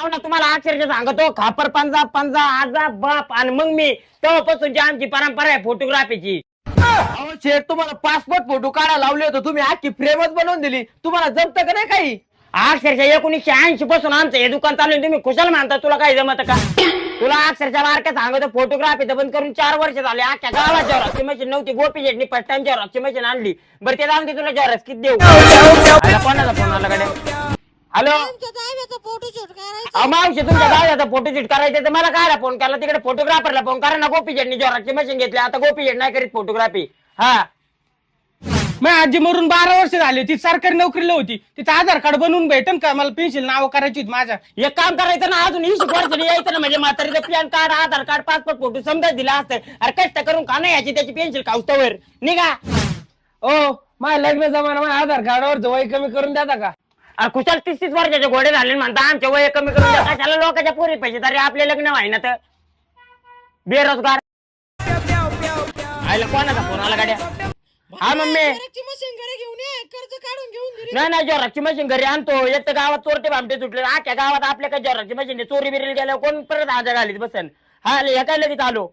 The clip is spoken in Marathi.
हो ना तुम्हाला अक्षरशः सांगतो खापर पंजा पंजा आजा बाप आणि मग मी तेव्हापासूनची आमची परंपरा आहे फोटोग्राफीची अहो शेठ तुम्हाला पासपोर्ट फोटो काढा लावले होते तुम्ही आजची फ्रेमच बनवून दिली. तुम्हाला जमतं का नाही काही? अक्षरशः एकोणीसशे ऐंशी पासून आमचं हे दुकान चालू आहे. तुम्ही खुशाल मानता तुला काही जमत का? तुला अक्षरशः बारक्या सांगतो फोटोग्राफी बंद करून चार वर्ष झाले अख्ख्या गावाच्या रॉक्सी मशीन नव्हती गोपी जेटनी फर्स्ट टाइम मशीन आणली. बरं ते जाऊन दे तुला जेवराच किती देऊ. कोणाचा फोन आला कडे हॅलो? आमच्या दाव्याचा फोटो शूट करायचा. मावशी तुमच्या फोटो शूट करायचं तर मला काय फोन केला? तिकडे फोटोग्राफरला फोन करा ना गोपी जेटनी जोराची मशीन घेतली. आता गोपी जेट नाही करीत फोटोग्राफी हा. मग आजी मरून बारा वर्ष झाली ती सरकारी नोकरीला होती. तिचं आधार कार्ड बनवून भेटेन का? मला पेन्सिल नाव करायची होती माझ्या. एक काम करायचं ना अजून वीस वर्ष यायचं ना म्हणजे म्हातारीचं PAN card Aadhaar card passport photo समजा दिला असतं. अरे कष्ट करून का नाही याची त्याची पेन्सिल खाऊस्तवर? निघा. ओ माझ्या लग्न जमाना माझ्या आधार कार्डावर वय कमी करून द्या का? अरे खुशाल तीस तीस वर्षाचे घोडे झाले आणि म्हणता आमचे वय कमी करून द्या. कशाला लोकांच्या पोरी पैसे तरी आपले लग्न व्हाय ना तर. बेरोजगार. कोणाचा फोन आला गाड्या? हा मम्मी. घराची मशीन घरी घेऊन ये कर्ज काढून घेऊन दिली नाही नाही जोराची मशीन घरी आणतो. एक तर गावात चोरटे भामटे सुटले. आख्या गावात आपल्या काय जोराची मशीन. चोरी बिरी गेल्यावर कोण परत आजा घालीत बसन? हा हे काय लगेच आलो.